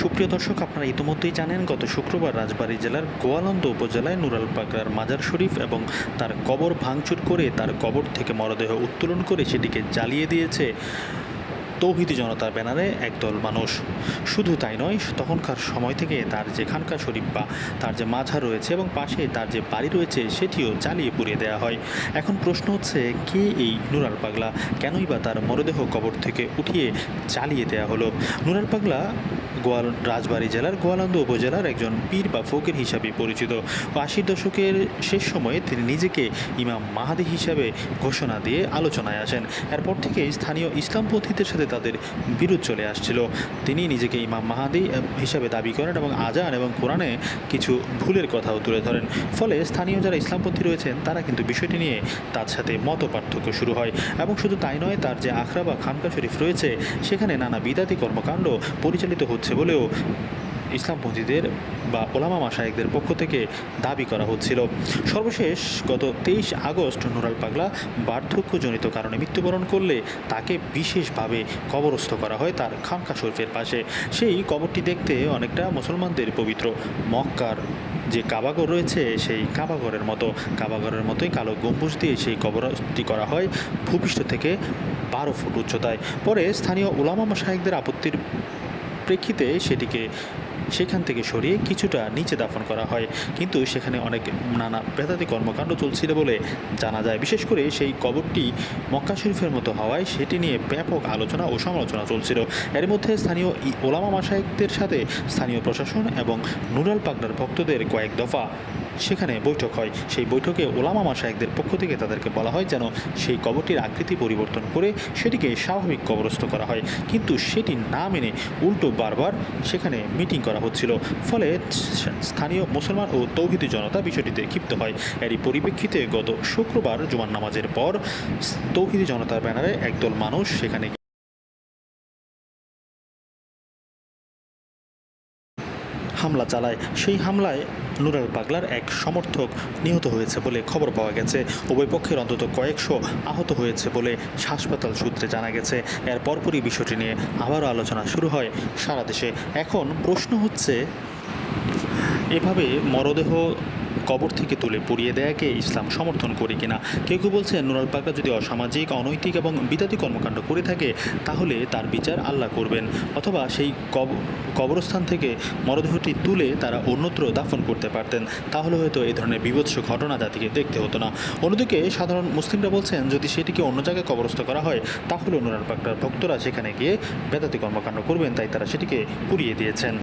সুপ্রিয় দর্শক, আপনারা ইতিমধ্যেই জানেন, গত শুক্রবার রাজবাড়ী জেলার গোয়ালন্দ উপজেলায় নুরাল পাকড়ার মাজার শরীফ এবং তার কবর ভাঙচুর করে তার কবর থেকে মরদেহ উত্তোলন করে সেটিকে জ্বালিয়ে দিয়েছে। তৌহিদি জনতার ব্যানারে একদল মানুষ। শুধু তাই নয়, তখনকার সময় থেকে তার যেখানকার শরীফ বা তার যে মাঝার রয়েছে এবং পাশে তার যে বাড়ি রয়েছে, সেটিও জ্বালিয়ে পুড়িয়ে দেওয়া হয়। এখন প্রশ্ন হচ্ছে, কে এই নুরাল পাগলা? কেনই বা তার মরদেহ কবর থেকে উঠিয়ে জ্বালিয়ে দেওয়া হলো? নুরাল পাগলা গোয়াল রাজবাড়ী জেলার গোয়ালন্দ উপজেলার একজন পীর বা ফকির হিসাবে পরিচিত। আশির দশকের শেষ সময়ে তিনি নিজেকে ইমাম মাহাদি হিসাবে ঘোষণা দিয়ে আলোচনায় আসেন। এরপর থেকে স্থানীয় ইসলামপন্থীদের সাথে তাদের বিরুদ্ধ চলে আসছিল। তিনি নিজেকে ইমাম মাহাদি হিসাবে দাবি করেন এবং আজান এবং কোরআনে কিছু ভুলের কথাও তুলে ধরেন। ফলে স্থানীয় যারা ইসলামপন্থী রয়েছেন, তারা কিন্তু বিষয়টি নিয়ে তার সাথে মত পার্থক্য শুরু হয় এবং শুধু তাই নয়, তার যে আখরা বা খানকা শরীফ রয়েছে, সেখানে নানা বিদাতি কর্মকাণ্ড পরিচালিত হচ্ছে বলেও ইসলামপন্থীদের বা ওলামা মাসায়েকদের পক্ষ থেকে দাবি করা হচ্ছিল। সর্বশেষ গত তেইশ আগস্ট নুরাল পাগলা বার্ধক্যজনিত কারণে মৃত্যুবরণ করলে তাকে বিশেষভাবে কবরস্থ করা হয় তার খানকা শরীফের পাশে। সেই কবরটি দেখতে অনেকটা মুসলমানদের পবিত্র মক্কার যে কাবাগর রয়েছে, সেই কাবাগরের মতো। কাবাগরের মতোই কালো গম্বুজ দিয়ে সেই কবরটি করা হয় ভূপৃষ্ঠ থেকে বারো ফুট উচ্চতায়। পরে স্থানীয় ওলামা মাসায়েকদের আপত্তির প্রেক্ষিতে সেটিকে সেখান থেকে সরিয়ে কিছুটা নিচে দাফন করা হয়। কিন্তু সেখানে অনেক নানা বেদাতি কর্মকাণ্ড চলছিল বলে জানা যায়। বিশেষ করে সেই কবরটি মক্কা শরীফের মতো হওয়ায় সেটি নিয়ে ব্যাপক আলোচনা ও সমালোচনা চলছিল। এর মধ্যে স্থানীয় ওলামা মাসায়েকদের সাথে স্থানীয় প্রশাসন এবং নুরাল পাগনার ভক্তদের কয়েক দফা সেখানে বৈঠক হয়। সেই বৈঠকে ওলামা মাসায়েকদের পক্ষ থেকে তাদেরকে বলা হয় যেন সেই কবরটির আকৃতি পরিবর্তন করে সেটিকে স্বাভাবিক কবরস্থ করা হয়। কিন্তু সেটি না মেনে উল্টো বারবার সেখানে মিটিং করা হচ্ছিল। ফলে স্থানীয় মুসলমান ও তৌহিদি জনতা বিষয়টিতে ক্ষিপ্ত হয়। এরই পরিপ্রেক্ষিতে গত শুক্রবার জুমার নামাজের পর তৌহিদি জনতার ব্যানারে একদল মানুষ সেখানে হামলা চালায়। সেই হামলায় নুরাল পাগলার এক সমর্থক নিহত হয়েছে বলে খবর পাওয়া গেছে। উভয় পক্ষের অন্তত কয়েকশো আহত হয়েছে বলে হাসপাতাল সূত্রে জানা গেছে। এর পরপরই বিষয়টি নিয়ে আবারও আলোচনা শুরু হয় সারা দেশে। এখন প্রশ্ন হচ্ছে, এভাবে মরদেহ কবর থেকে তুলে পুড়িয়ে দেয়াকে ইসলাম সমর্থন করে কিনা? কেউ কেউ বলছেন, নুরাল পাকা যদি অসামাজিক, অনৈতিক এবং বিদাতি কর্মকাণ্ড করে থাকে, তাহলে তার বিচার আল্লাহ করবেন। অথবা সেই কবরস্থান থেকে মরদেহটি তুলে তারা অন্যত্র দাফন করতে পারতেন। তাহলে হয়তো এই ধরনের বিভৎস ঘটনা জাতিকে দেখতে হতো না। অন্যদিকে সাধারণ মুসলিমরা বলছেন, যদি সেটিকে অন্য জায়গায় কবরস্থ করা হয়, তাহলে নুরাল পাকটার ভক্তরা সেখানে গিয়ে বেদাতি কর্মকাণ্ড করবেন, তাই তারা সেটিকে পুড়িয়ে দিয়েছেন।